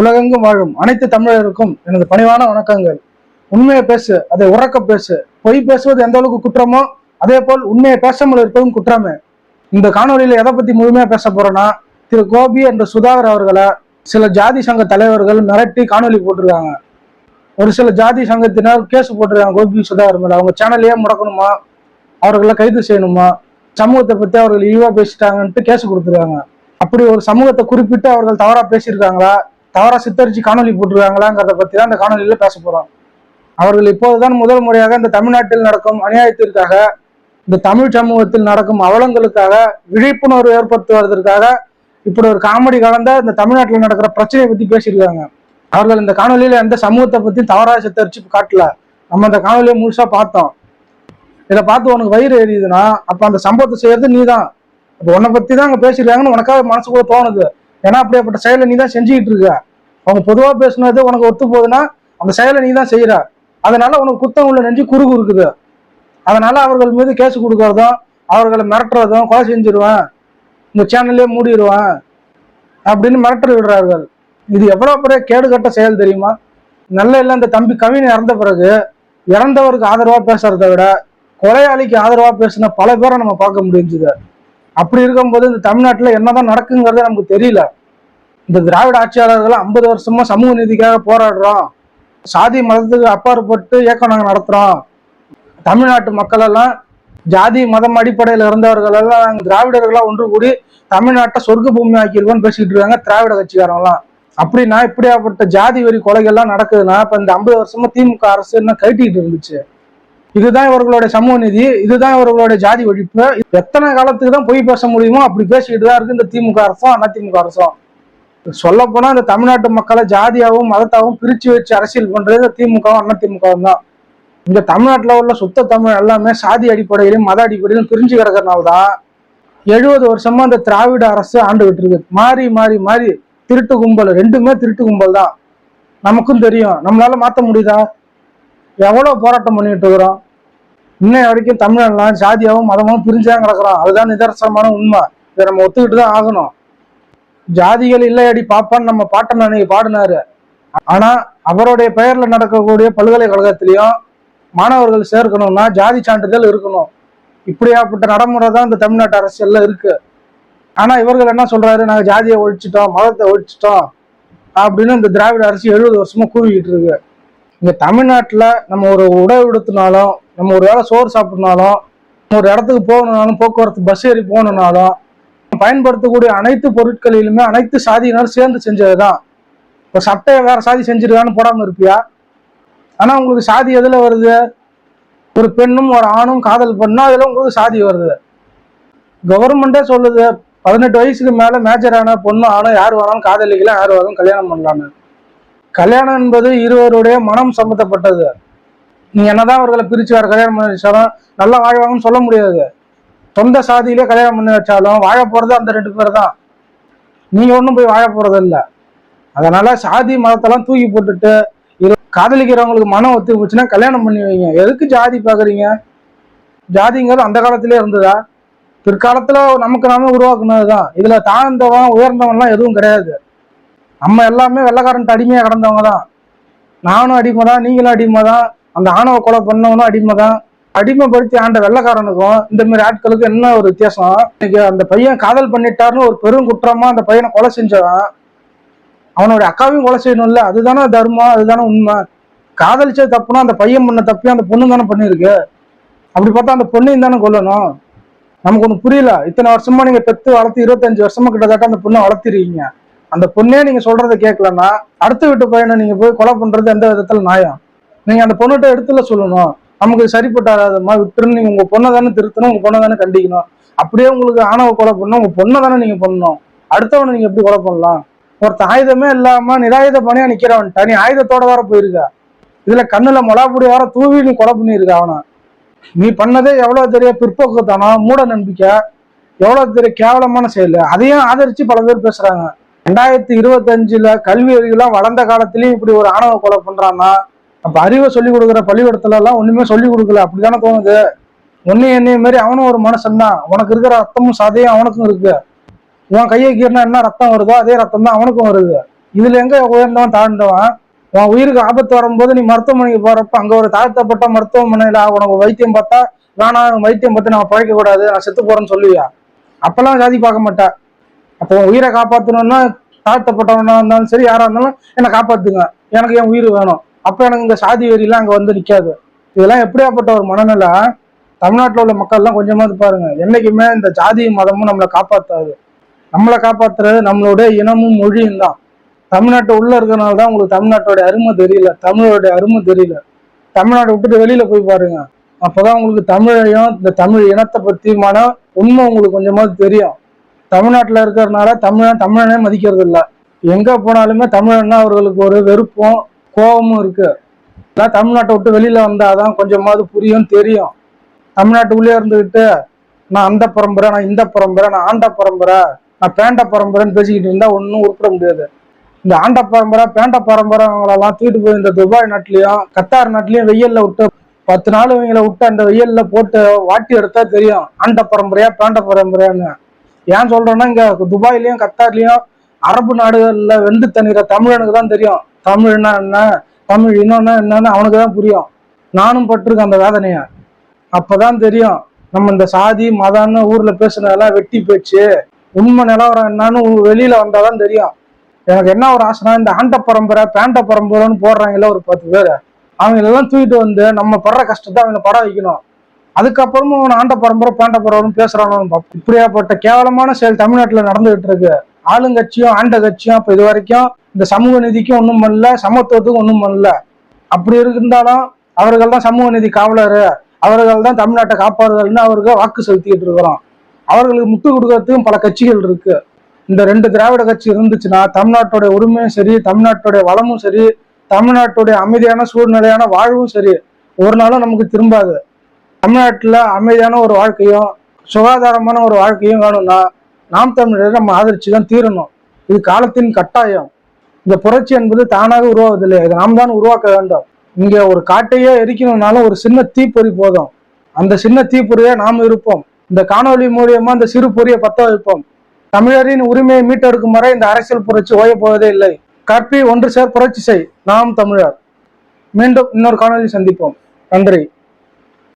உலகெங்கும் வாழும் அனைத்து தமிழருக்கும் எனது பணிவான வணக்கங்கள். உண்மையை பேசு அதை உறக்க பேசு. பொய் பேசுவது எந்த அளவுக்கு குற்றமோ அதே போல் உண்மையை பேசாமல் இருப்பதும் குற்றமே. இந்த காணொலியில எதை பத்தி முழுமையா பேச போறோம்னா திரு கோபி என்ற சுதாகர் அவர்களை சில ஜாதி சங்க தலைவர்கள் மிரட்டி காணொலி போட்டிருக்காங்க. ஒரு சில ஜாதி சங்கத்தினர் கேஸ் போட்டிருக்காங்க கோபி சுதாகர் மேல. அவங்க சேனலையே முடக்கணுமா? அவர்களை கைது செய்யணுமா? சமூகத்தை பத்தி அவர்கள் இழிவா பேசிட்டாங்கன்ட்டு கேஸ் கொடுத்துருக்காங்க. அப்படி ஒரு சமூகத்தை குறிப்பிட்டு அவர்கள் தவறா பேசியிருக்காங்களா? தவறாக சித்தரிச்சு காணொலி போட்டிருக்காங்களாங்கிறத பத்தி தான் இந்த காணொலியில பேச போறோம். அவர்கள் இப்போதுதான் முதல் முறையாக இந்த தமிழ்நாட்டில் நடக்கும் அநியாயத்திற்காக இந்த தமிழ் சமூகத்தில் நடக்கும் அவலங்களுக்காக விழிப்புணர்வு ஏற்படுத்துவதற்காக இப்படி ஒரு காமெடி கலந்த இந்த தமிழ்நாட்டில் நடக்கிற பிரச்சனையை பத்தி பேசியிருக்காங்க. அவர்கள் இந்த காணொலியில எந்த சமூகத்தை பத்தி தவறாக சித்தரிச்சு காட்டல. நம்ம அந்த காணொலியை முழுசா பார்த்தோம். இதை பார்த்து உனக்கு வயிறு எரியுதுன்னா அப்ப அந்த சம்பவத்தை செய்யறது நீதான். அப்ப உன்னை பத்தி தான் அங்க பேசியிருக்காங்கன்னு உனக்காக மனசுக்குள்ள தோணுது. ஏன்னா அப்படியேப்பட்ட செயலை நீ தான் செஞ்சுக்கிட்டு இருக்க. அவங்க பொதுவாக பேசுனது உனக்கு ஒத்து போகுதுன்னா அந்த செயலை நீ தான் செய்கிற அதனால உனக்கு குத்தம் உள்ள நெஞ்சு குறுகு இருக்குது. அதனால அவர்கள் மீது கேஸ் கொடுக்கறதும் அவர்களை மிரட்டுறதும் கொலை செஞ்சிருவேன். இந்த சேனல்லே மூடிடுவேன் அப்படின்னு மிரட்டல் விடுறார்கள் இது எவ்வளோ பெரிய கேடுகட்ட செயல் தெரியுமா? நல்ல இல்லை இந்த தம்பி கவின் இறந்த பிறகு இறந்தவருக்கு ஆதரவாக பேசுறத விட கொலையாளிக்கு ஆதரவாக பேசின பல பேரை நம்ம பார்க்க முடிஞ்சுது. அப்படி இருக்கும்போது இந்த தமிழ்நாட்டில் என்னதான் நடக்குங்கிறதே நமக்கு தெரியல. இந்த திராவிட ஆட்சியாளர்கள் ஐம்பது வருஷமா சமூக நீதிக்காக போராடுறோம். சாதி மதத்துக்கு அப்பாற்பட்டு இயக்கம் நாங்கள் நடத்துறோம். தமிழ்நாட்டு மக்கள் எல்லாம் ஜாதி மதம் அடிப்படையில் இருந்தவர்கள் எல்லாம் நாங்கள் திராவிடர்களா ஒன்று கூடி தமிழ்நாட்டை சொர்க்க பூமி ஆக்கியிருக்கோம்னு பேசிக்கிட்டு இருக்காங்க திராவிட கட்சிக்காரங்களாம். அப்படின்னா இப்படியாப்பட்ட ஜாதி வெறி கொலைகள்லாம் நடக்குதுன்னா இப்போ இந்த ஐம்பது வருஷமா திமுக அரசு என்ன கட்டிக்கிட்டு இருந்துச்சு? இதுதான் இவர்களுடைய சமூக நிதி இதுதான் இவர்களுடைய ஜாதி ஒழிப்பு. எத்தனை காலத்துக்கு தான் பொய் பேச முடியுமோ அப்படி பேசிக்கிட்டு தான் இருக்கு இந்த திமுக அரசும் அதிமுக அரசும். சொல்ல போனா இந்த தமிழ்நாட்டு மக்களை ஜாதியாகவும் மதத்தாகவும் பிரிச்சு வச்சு அரசியல் பண்றது இந்த திமுகவும் அதிமுகவும் தான் இந்த தமிழ்நாட்டில் உள்ள சுத்த தமிழ் எல்லாமே சாதி அடிப்படையிலும் மத அடிப்படையிலும் பிரிஞ்சு கிடக்கிறனால தான் எழுபது வருஷமா இந்த திராவிட அரசு ஆண்டுகிட்டு இருக்கு மாறி மாறி மாறி திருட்டு கும்பல் ரெண்டுமே திருட்டு கும்பல் தான் நமக்கும் தெரியும். நம்மளால மாத்த முடியுதா? எவ்வளவு போராட்டம் பண்ணிட்டு இருக்கிறோம்? இன்னை வரைக்கும் தமிழ்நாடுலாம் ஜாதியாவும் மதமும் பிரிஞ்சுதான் கிடக்குறோம் அதுதான் நிதர்சனமான உண்மை. இதை நம்ம ஒத்துக்கிட்டு தான் ஆகணும். ஜாதிகள் இல்லையடி பாப்பான்னு நம்ம பாட்டன் அன்னைக்கு பாடினாரு. ஆனா அவருடைய பெயர்ல நடக்கக்கூடிய பல்கலைக்கழகத்திலையும் மாணவர்கள் சேர்க்கணும்னா ஜாதி சான்றிதழ் இருக்கணும். இப்படியாப்பட்ட நடைமுறை தான் இந்த தமிழ்நாட்டு அரசியல்ல இருக்கு. ஆனா இவர்கள் என்ன சொல்றாரு? நாங்க ஜாதியை ஒழிச்சிட்டோம் மதத்தை ஒழிச்சிட்டோம் அப்படின்னு இந்த திராவிட அரசு எழுபது வருஷமா கூவிக்கிட்டு இருக்கு. இங்க தமிழ்நாட்டுல நம்ம ஒரு உடை உடுத்தினாலும் நம்ம ஒரு வேளை சோறு சாப்பிட்னாலும் ஒரு இடத்துக்கு போகணுனாலும் போக்குவரத்து பஸ் ஏறி போகணுனாலும் பயன்படுத்தக்கூடிய அனைத்து பொருட்களிலுமே அனைத்து சாதியினரும் சேர்ந்து செஞ்சதுதான். இப்போ சட்டையை வேற சாதி செஞ்சிருக்கான்னு போடாமல் இருப்பியா? ஆனால் உங்களுக்கு சாதி எதில் வருது? ஒரு பெண்ணும் ஒரு ஆணும் காதல் பண்ணா அதில் உங்களுக்கு சாதி வருது. கவர்மெண்டே சொல்லுது பதினெட்டு வயசுக்கு மேலே மேஜர் ஆன பொண்ணு ஆணும் யார் வேணாலும் காதலிக்கலாம் யார் வேணாலும் கல்யாணம் பண்ணலான்னு. கல்யாணம் என்பது இருவருடைய மனம் சம்மந்தப்பட்டது நீ என்னதான் அவர்களை பிரிச்சு வேறு கல்யாணம் பண்ணி நல்லா வாழ்வாங்கன்னு சொல்ல முடியாது. சொந்த சாதியிலே கல்யாணம் பண்ணி வச்சாலும் வாழ போறது அந்த ரெண்டு பேர் தான். நீ ஒன்றும் போய் வாழ போறது இல்லை. அதனால சாதி மதத்தெல்லாம் தூக்கி போட்டுட்டு காதலிக்கிறவங்களுக்கு மனம் ஒத்து போச்சுன்னா கல்யாணம் பண்ணி வைங்க. எதுக்கு ஜாதி பாக்குறீங்க? ஜாதிங்கிறது அந்த காலத்திலே இருந்ததா? பிற்காலத்துல நமக்கு நாம உருவாக்குனதுதான். இதுல தாழ்ந்தவன் உயர்ந்தவன்லாம் எதுவும் கிடையாது. நம்ம எல்லாமே வெள்ளக்காரன்ட்டு அடிமையா கிடந்தவங்க தான் நானும் அடிமை தான் நீங்களும் அடிமை தான் அந்த ஆணவ கொலை பண்ணவனும் அடிமை தான் அடிமைப்படுத்தி ஆண்ட வெள்ளக்காரனுக்கும் இந்த மாதிரி ஆட்களுக்கும் என்ன ஒரு வித்தியாசம்? இன்னைக்கு அந்த பையன் காதல் பண்ணிட்டாருன்னு ஒரு பெரும் குற்றமா அந்த பையனை கொலை செஞ்சவன் அவனுடைய அக்காவையும் கொலை செய்யணும்ல. அதுதானே தர்மம் அதுதானே உண்மை. காதலிச்சது தப்புனா அந்த பையன் பண்ண தப்பையும் அந்த பொண்ணு தானே பண்ணிருக்கு அப்படி பார்த்தா அந்த பொண்ணையும் தானே கொல்லணும். நமக்கு ஒண்ணு புரியல. இத்தனை வருஷமா நீங்க பெத்து வளர்த்து இருபத்தஞ்சு வருஷமா கிட்டத்தட்ட அந்த பொண்ணை வளர்த்திருக்கீங்க. அந்த பொண்ணே நீங்க சொல்றத கேட்கலன்னா அடுத்த வீட்டு பையனை நீங்க போய் கொலை பண்றது எந்த விதத்துல நியாயம்? நீங்க அந்த பொண்ணுகிட்ட எடுத்துல சொல்லணும். நமக்கு இது சரிப்பட்டாதம்மா விட்டுருன்னு நீங்க உங்க பொண்ணை தானே திருத்தணும் உங்க பொண்ணை தானே கண்டிக்கணும். அப்படியே உங்களுக்கு ஆணவ கொலை பண்ணணும் உங்க பொண்ணை தானே நீங்க பண்ணணும். அடுத்தவனை நீங்க எப்படி கொலை பண்ணலாம்? ஒருத்த ஆயுதமே இல்லாம நிராயுத பணியா நிக்கிறவன். நீ ஆயுதத்தோட வர போயிருக்க. இதுல கண்ணுல மொளாப்பொடி வர தூவி நீ கொலை பண்ணியிருக்க அவனை. நீ பண்ணதே எவ்வளவு தெரிய பிற்போக்குத்தனம் மூட நம்பிக்கை எவ்வளவு தெரிய கேவலமான செயல். அதையும் ஆதரிச்சு பல பேர் பேசுறாங்க. ரெண்டாயிரத்தி இருபத்தஞ்சுல கல்வி அறிவுலாம் வளர்ந்த காலத்திலயும் இப்படி ஒரு ஆணவ கொலை பண்றான்னா அப்ப அறிவை சொல்லிக் கொடுக்குற பள்ளிக்கூடத்துல எல்லாம் ஒண்ணுமே சொல்லிக் கொடுக்கல. அப்படிதானே தோணுது? ஒன்னு என்னைய மாதிரி அவனும் ஒரு மனுஷன் தான் உனக்கு இருக்கிற ரத்தமும் சதையும் அவனுக்கும் இருக்கு. உன் கையை கீறினா என்ன ரத்தம் வருதோ அதே ரத்தம் தான் அவனுக்கும் வருது. இதுல எங்க உயர்ந்தவன் தாழ்ந்தவன்? உன் உயிருக்கு ஆபத்து வரும்போது நீ மருத்துவமனைக்கு போறப்ப அங்க ஒரு தாழ்த்தப்பட்ட மருத்துவமனையில உனக்கு வைத்தியம் பார்த்தா வேணாம் வைத்தியம் பார்த்து நான் பழைக்க கூடாது நான் செத்து போறேன்னு சொல்லுவியா? அப்பெல்லாம் ஜாதி பார்க்க மாட்டேன் அப்போ உயிரை காப்பாத்தணும்னா தாழ்த்தப்பட்டவனா இருந்தாலும் சரி யாரா இருந்தாலும் என்னை காப்பாத்துங்க. எனக்கு என் உயிர் வேணும். அப்ப எனக்கு இந்த சாதி வெறியெல்லாம் அங்க வந்து நிக்காது. இதெல்லாம் எப்படியாப்பட்ட ஒரு மனநிலை? தமிழ்நாட்டில் உள்ள மக்கள்லாம் கொஞ்சமாவது பாருங்க என்னைக்குமே இந்த ஜாதி மதமும் நம்மளை காப்பாற்றாது நம்மளை காப்பாத்துறது நம்மளுடைய இனமும் மொழியும் தான். தமிழ்நாட்டு உள்ள இருக்கிறனால தான் உங்களுக்கு தமிழ்நாட்டோட அருமை தெரியல தமிழோடைய அருமை தெரியல. தமிழ்நாட்டை விட்டுட்டு வெளியில போய் பாருங்க. அப்பதான் உங்களுக்கு தமிழையும் இந்த தமிழ் இனத்தை பத்தியுமான உண்மை உங்களுக்கு கொஞ்சமாவது தெரியும். தமிழ்நாட்டில் இருக்கிறதுனால தமிழன் தமிழனே மதிக்கிறது இல்லை எங்க போனாலுமே தமிழன்னா அவர்களுக்கு ஒரு வெறுப்பும் கோபமும் இருக்கு. அதான் தமிழ்நாட்டை விட்டு வெளியில வந்தாதான் கொஞ்சமாவது புரியும் தெரியும். தமிழ்நாட்டுக்குள்ளே இருந்துகிட்டு நான் அந்த பரம்பரை நான் இந்த பரம்பரை நான் ஆண்ட பரம்பரை நான் பேண்ட பரம்பரைன்னு பேசிக்கிட்டு இருந்தா ஒன்றும் உருப்பிட முடியாது. இந்த ஆண்ட பரம்பரை பேண்ட பரம்பரைங்களெல்லாம் தூக்கிட்டு போய் இந்த துபாய் நாட்டிலையும் கத்தார் நாட்டிலையும் வெயில்ல விட்டு பத்து நாள் இவங்களை விட்டு அந்த வெயில்ல போட்டு வாட்டி எடுத்தா தெரியும் ஆண்ட பரம்பரையா பேண்ட பரம்பரையான்னு. ஏன் சொல்றேன்னா இங்க துபாய்லயும் கத்தார்லயும் அரபு நாடுகள்ல வெந்து தண்ணிற தமிழனுக்கு தான் தெரியும். தமிழ்னா என்ன தமிழ் இன்னொன்னா என்னன்னு அவனுக்கு தான் புரியும். நானும் பட்டிருக்கேன் அந்த வேதனைய. அப்பதான் தெரியும். நம்ம இந்த சாதி மதம்னு ஊர்ல பேசுனதெல்லாம் வெட்டி போச்சு. உண்மை நிலவரம் என்னன்னு வெளியில வந்தாதான் தெரியும். எனக்கு என்ன ஒரு ஆசைனா இந்த ஆண்ட பரம்பரை பேண்ட பரம்பரைன்னு போடுறாங்கல்ல ஒரு பத்து பேர். அவங்க எல்லாம் தூக்கிட்டு வந்து நம்ம படுற கஷ்டத்தை அவங்க பட வைக்கணும். அதுக்கப்புறமும் அவன் ஆண்ட பரம்பரை பேண்ட பரம்பரை பேசுறானு இப்படியாப்பட்ட கேவலமான செயல் தமிழ்நாட்டுல நடந்துகிட்டு இருக்கு. ஆளுங்கட்சியும் ஆண்ட கட்சியும் இப்போ இது வரைக்கும் இந்த சமூக நிதிக்கும் ஒன்றும் பண்ணல சமத்துவத்துக்கும் ஒன்றும் பண்ணல. அப்படி இருந்தாலும் அவர்கள் தான் சமூக நிதி காவலர். அவர்கள் தான் தமிழ்நாட்டை காப்பாறுதல்னு அவர்கள் வாக்கு செலுத்திக்கிட்டு இருக்கிறோம். அவர்களுக்கு முட்டு கொடுக்கறதுக்கும் பல கட்சிகள் இருக்கு. இந்த ரெண்டு திராவிட கட்சி இருந்துச்சுன்னா தமிழ்நாட்டோடைய உரிமையும் சரி தமிழ்நாட்டுடைய வளமும் சரி தமிழ்நாட்டுடைய அமைதியான சூழ்நிலையான வாழ்வும் சரி ஒரு நாளும் நமக்கு திரும்பாது. தமிழ்நாட்டில் அமைதியான ஒரு வாழ்க்கையும் சுகாதாரமான ஒரு வாழ்க்கையும் வேணும்னா நாம் தமிழரை நம்ம ஆதரிச்சு தான் தீரணும். இது காலத்தின் கட்டாயம். இந்த புரட்சி என்பது தானாக உருவாவதில்லை. இதை நாம் தான் உருவாக்க வேண்டும். இங்க ஒரு காட்டையே எரிக்கணும்னாலும் ஒரு சின்ன தீப்பொறி போதும். அந்த சின்ன தீப்பொறியை நாம் இருப்போம். இந்த காணொளி மூலியமா இந்த சிறு பொறியை பத்த வைப்போம். தமிழரின் உரிமையை மீட்டெடுக்கும் வரை இந்த அரசியல் புரட்சி ஓயப் போவதே இல்லை. கற்பி ஒன்று சேர் புரட்சி செய். நாம் தமிழர். மீண்டும் இன்னொரு காணொலி சந்திப்போம். நன்றி.